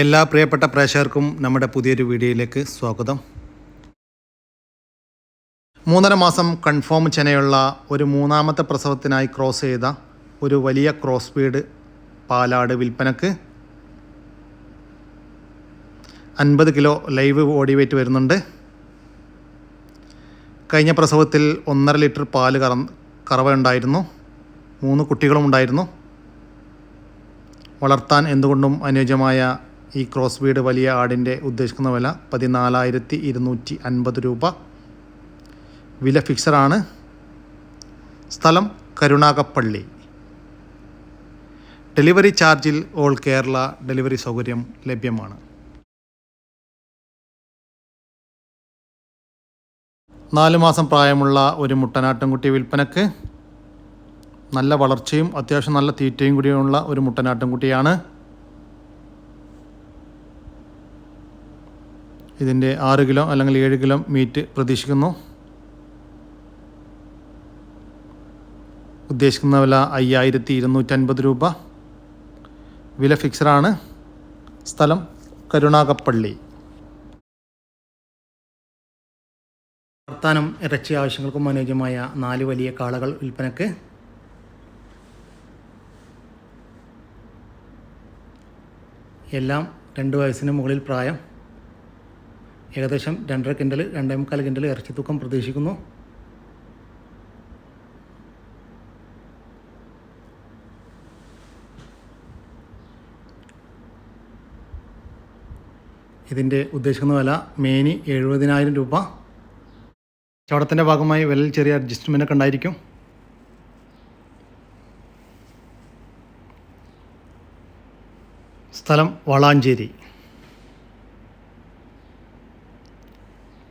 എല്ലാ പ്രിയപ്പെട്ട പ്രേക്ഷകർക്കും നമ്മുടെ പുതിയൊരു വീഡിയോയിലേക്ക് സ്വാഗതം. മൂന്നര മാസം കൺഫേം ചെനയുള്ള ഒരു മൂന്നാമത്തെ പ്രസവത്തിനായി ക്രോസ് ചെയ്ത ഒരു വലിയ ക്രോസ് ബീഡ് പാലാട് വിൽപ്പനക്ക് അൻപത് കിലോ ലൈവ് ബോഡി വെയിറ്റ് വരുന്നുണ്ട്. കഴിഞ്ഞ പ്രസവത്തിൽ ഒന്നര ലിറ്റർ പാൽ കറ ഉണ്ടായിരുന്നു. മൂന്ന് കുട്ടികളും ഉണ്ടായിരുന്നു വളർത്താൻ എന്തുകൊണ്ടും അനുയോജ്യമായ ഈ ക്രോസ് വീട് വലിയ ആടിന്റെ ഉദ്ദേശിക്കുന്ന വില പതിനാലായിരത്തി ഇരുന്നൂറ്റി അൻപത് രൂപ. വില ഫിക്സറാണ് സ്ഥലം കരുണാകപ്പള്ളി ഡെലിവറി ചാർജിൽ ഓൾ കേരള ഡെലിവറി സൗകര്യം ലഭ്യമാണ്. നാല് മാസം പ്രായമുള്ള ഒരു മുട്ടനാട്ടിൻകുട്ടി വിൽപ്പനക്ക്. നല്ല വളർച്ചയും അത്യാവശ്യം നല്ല തീറ്റയും കൂടിയുള്ള ഒരു മുട്ടനാട്ടിൻകുട്ടിയാണ് ഇതിന്റെ ആറ് കിലോ അല്ലെങ്കിൽ ഏഴ് കിലോ മീറ്റ് പ്രതീക്ഷിക്കുന്നു. ഉദ്ദേശിക്കുന്ന വില അയ്യായിരത്തി ഇരുന്നൂറ്റൻപത് രൂപ. വില ഫിക്സഡാണ് സ്ഥലം കരുണാകപ്പള്ളി. വർത്താനം ഇറച്ചി ആവശ്യങ്ങൾക്കും അനുയോജ്യമായ നാല് വലിയ കാളകൾ വിൽപ്പനക്ക്. എല്ലാം രണ്ട് വയസ്സിന് മുകളിൽ പ്രായം. ഏകദേശം രണ്ടര കിൻഡൽ രണ്ടേ മുക്കാൽ കിൻഡൽ ഇറച്ചി തൂക്കം പ്രതീക്ഷിക്കുന്നു. ഇതിന്റെ ഉദ്ദേശിക്കുന്ന വില മേനി എഴുപതിനായിരം രൂപ. ചവടത്തിന്റെ ഭാഗമായി വിലയിൽ ചെറിയ അഡ്ജസ്റ്റ്മെന്റ് ഒക്കെ ഉണ്ടായിരിക്കും. സ്ഥലം വളാഞ്ചേരി.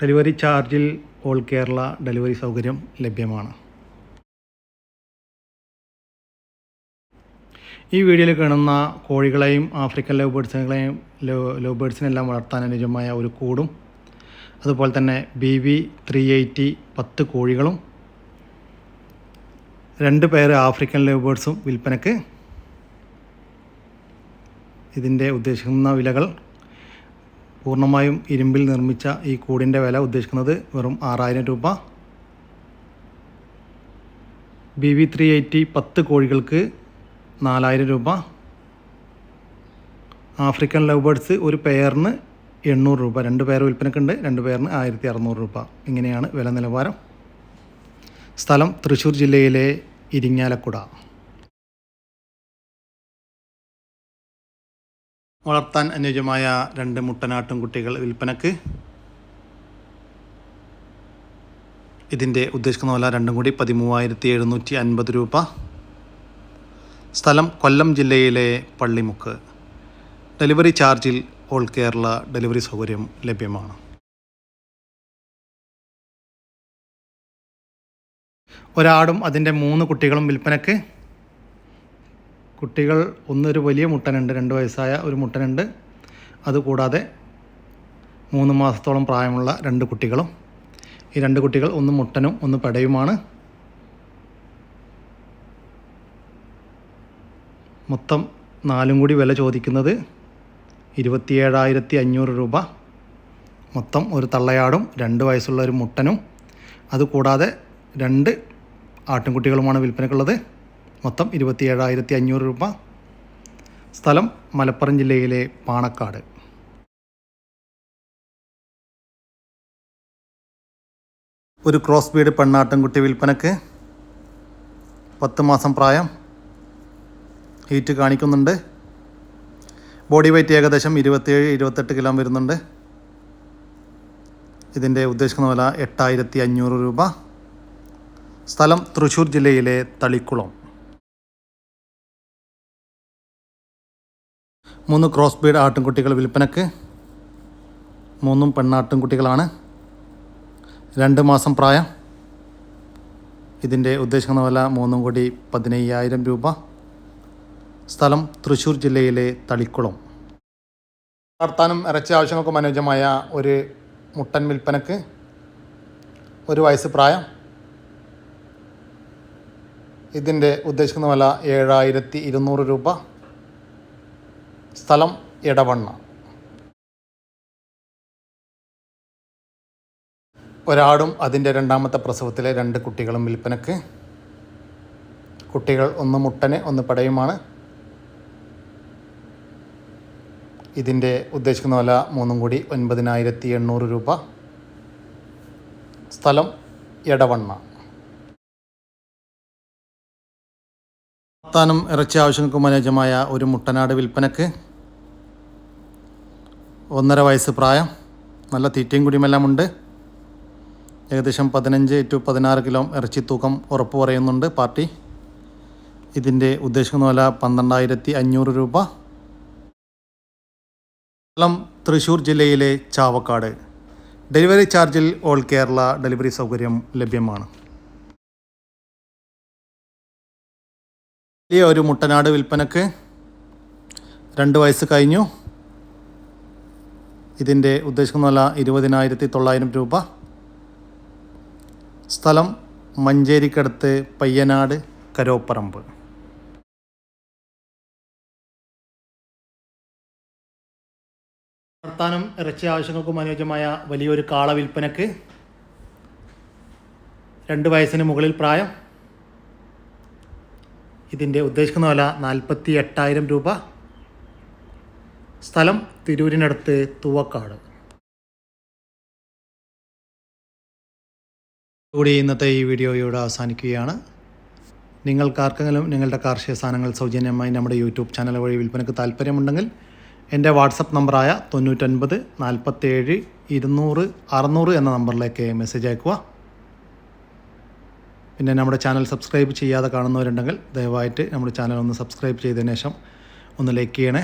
ഡെലിവറി ചാർജിൽ ഓൾ കേരള ഡെലിവറി സൗകര്യം ലഭ്യമാണ്. ഈ വീഡിയോയിൽ കാണുന്ന കോഴികളെയും ആഫ്രിക്കൻ ലവ് ബേഡ്സുകളെയും ലവ് ബേഡ്സിനെല്ലാം വളർത്താൻ അനുയോജ്യമായ ഒരു കൂടും. അതുപോലെ തന്നെ ബി വി ത്രീ എയ്റ്റി പത്ത് കോഴികളും. രണ്ട് പേര് ആഫ്രിക്കൻ ലവ് ബേഡ്സും വിൽപ്പനക്ക്. ഇതിന്റെ ഉദ്ദേശിക്കുന്ന വിലകൾ പൂർണമായും ഇരുമ്പിൽ നിർമ്മിച്ച ഈ കൂടിന്റെ വില ഉദ്ദേശിക്കുന്നത് വെറും ആറായിരം രൂപ. ബി വി ത്രീ എയ്റ്റി പത്ത് കോഴികൾക്ക് നാലായിരം രൂപ. ആഫ്രിക്കൻ ലവ് ബേഡ്സ് ഒരു പെയറിന് എണ്ണൂറ് രൂപ. രണ്ട് പേർ വിൽപ്പനക്കുണ്ട് രണ്ട് പേരിന് ആയിരത്തി അറുന്നൂറ് രൂപ. ഇങ്ങനെയാണ് വില നിലവാരം. സ്ഥലം തൃശ്ശൂർ ജില്ലയിലെ ഇരിങ്ങാലക്കുട. വളർത്താൻ അനുയോജ്യമായ രണ്ട് മുട്ടനാട്ടും കുട്ടികൾ വിൽപ്പനക്ക്. ഇതിന്റെ ഉദ്ദേശിക്കുന്ന വില രണ്ടും കൂടി പതിമൂവായിരത്തി എഴുന്നൂറ്റി അൻപത് രൂപ. സ്ഥലം കൊല്ലം ജില്ലയിലെ പള്ളിമുക്ക്. ഡെലിവറി ചാർജിൽ ഓൾ കേരള ഡെലിവറി സൗകര്യം ലഭ്യമാണ്. ഒരാടും അതിന്റെ മൂന്ന് കുട്ടികളും വിൽപ്പനക്ക്. കുട്ടികൾ ഒന്നൊരു വലിയ മുട്ടനുണ്ട് രണ്ട് വയസ്സായ ഒരു മുട്ടനുണ്ട്. അതുകൂടാതെ മൂന്ന് മാസത്തോളം പ്രായമുള്ള രണ്ട് കുട്ടികളും. ഈ രണ്ട് കുട്ടികൾ ഒന്ന് മുട്ടനും ഒന്ന് പെടയുമാണ്. മൊത്തം നാലും കൂടി വില ചോദിക്കുന്നത് ഇരുപത്തിയേഴായിരത്തി അഞ്ഞൂറ് രൂപ. മൊത്തം ഒരു തള്ളയാടും രണ്ട് വയസ്സുള്ള ഒരു മുട്ടനും. അതുകൂടാതെ രണ്ട് ആട്ടിൻകുട്ടികളുമാണ് വിൽപ്പനക്കുള്ളത്. മൊത്തം ഇരുപത്തിയേഴായിരത്തി അഞ്ഞൂറ് രൂപ. സ്ഥലം മലപ്പുറം ജില്ലയിലെ പാണക്കാട്. ഒരു ക്രോസ് ബീഡ് പെണ്ണാട്ടിൻകുട്ടി വിൽപ്പനക്ക് പത്ത് മാസം പ്രായം. ഹീറ്റ് കാണിക്കുന്നുണ്ട്. ബോഡി വെയ്റ്റ് ഏകദേശം ഇരുപത്തേഴ് ഇരുപത്തെട്ട് കിലോ വരുന്നുണ്ട്. ഇതിന്റെ ഉദ്ദേശിക്കുന്ന വില എട്ടായിരത്തി അഞ്ഞൂറ് രൂപ. സ്ഥലം തൃശ്ശൂർ ജില്ലയിലെ തളിക്കുളം. മൂന്ന് ക്രോസ് ബീഡ് ആട്ടിൻകുട്ടികൾ വിൽപ്പനക്ക്. മൂന്നും പെണ്ണാട്ടിൻകുട്ടികളാണ്. രണ്ട് മാസം പ്രായം. ഇതിന്റെ ഉദ്ദേശിക്കുന്ന വില മൂന്നും കൂടി പതിനയ്യായിരം രൂപ. സ്ഥലം തൃശ്ശൂർ ജില്ലയിലെ തളിക്കുളം. വളർത്താനും ഇറച്ചി ആവശ്യങ്ങൾക്കും അനുയോജ്യമായ ഒരു മുട്ടൻ വിൽപ്പനക്ക് ഒരു വയസ്സ് പ്രായം. ഇതിന്റെ ഉദ്ദേശിക്കുന്ന വില ഏഴായിരത്തി ഇരുന്നൂറ് രൂപ. സ്ഥലം ഇടവണ്ണ ഒരാടും അതിന്റെ രണ്ടാമത്തെ പ്രസവത്തിലെ രണ്ട് കുട്ടികളും വിൽപ്പനക്ക്. കുട്ടികൾ ഒന്ന് മുട്ടനെ ഒന്ന് പടയുമാണ്. ഇതിന്റെ ഉദ്ദേശിക്കുന്ന വില മൂന്നും കൂടി ഒൻപതിനായിരത്തി എണ്ണൂറ് രൂപ. സ്ഥലം എടവണ്ണ. താനും ഇറച്ചി ആവശ്യങ്ങൾക്കും അനുയോജ്യമായ ഒരു മുട്ടനാട് വിൽപ്പനക്ക്. ഒന്നര വയസ്സ് പ്രായം. നല്ല തീറ്റയും കുടിയുമെല്ലാം ഉണ്ട് ഏകദേശം പതിനഞ്ച് ടു പതിനാറ് കിലോ ഇറച്ചി തൂക്കം ഉറപ്പ് പറയുന്നുണ്ട് പാർട്ടി. ഇതിന്റെ ഉദ്ദേശിക്കുന്ന വില പന്ത്രണ്ടായിരത്തി അഞ്ഞൂറ് രൂപ. സ്ഥലം തൃശ്ശൂർ ജില്ലയിലെ ചാവക്കാട്. ഡെലിവറി ചാർജിൽ ഓൾ കേരള ഡെലിവറി സൗകര്യം ലഭ്യമാണ്. വലിയ ഒരു മുട്ടനാട് വിൽപ്പനക്ക് രണ്ട് വയസ്സ് കഴിഞ്ഞു. ഇതിന്റെ ഉദ്ദേശിക്കുന്ന വില ഇരുപതിനായിരത്തി തൊള്ളായിരം രൂപ. സ്ഥലം മഞ്ചേരിക്കടുത്ത് പയ്യനാട് കരോപ്പറമ്പ്. വർത്താനം ഇറച്ചി ആവശ്യങ്ങൾക്കും അനുയോജ്യമായ വലിയൊരു കാള വിൽപ്പനക്ക് രണ്ട് വയസ്സിന് മുകളിൽ പ്രായം. ഇതിന്റെ ഉദ്ദേശിക്കുന്ന വില നാൽപ്പത്തി എട്ടായിരം രൂപ. സ്ഥലം തിരൂരിനടുത്ത് തുവക്കാട്. കൂടി ഇന്നത്തെ ഈ വീഡിയോ ഇവിടെ അവസാനിക്കുകയാണ്. നിങ്ങൾക്കാർക്കെങ്കിലും നിങ്ങളുടെ കാർഷിക സാധനങ്ങൾ സൗജന്യമായി നമ്മുടെ യൂട്യൂബ് ചാനൽ വഴി വിൽപ്പനയ്ക്ക് താല്പര്യമുണ്ടെങ്കിൽ എന്റെ വാട്സപ്പ് നമ്പറായ തൊണ്ണൂറ്റൊൻപത് നാൽപ്പത്തേഴ് ഇരുന്നൂറ് അറുന്നൂറ് എന്ന നമ്പറിലേക്ക് മെസ്സേജ് അയക്കുക. പിന്നെ നമ്മുടെ ചാനൽ സബ്സ്ക്രൈബ് ചെയ്യാതെ കാണുന്നവരുണ്ടെങ്കിൽ ദയവായിട്ട് നമ്മുടെ ചാനൽ ഒന്ന് സബ്സ്ക്രൈബ് ചെയ്തതിന് ശേഷം ഒന്ന് ലൈക്ക് ചെയ്യണേ.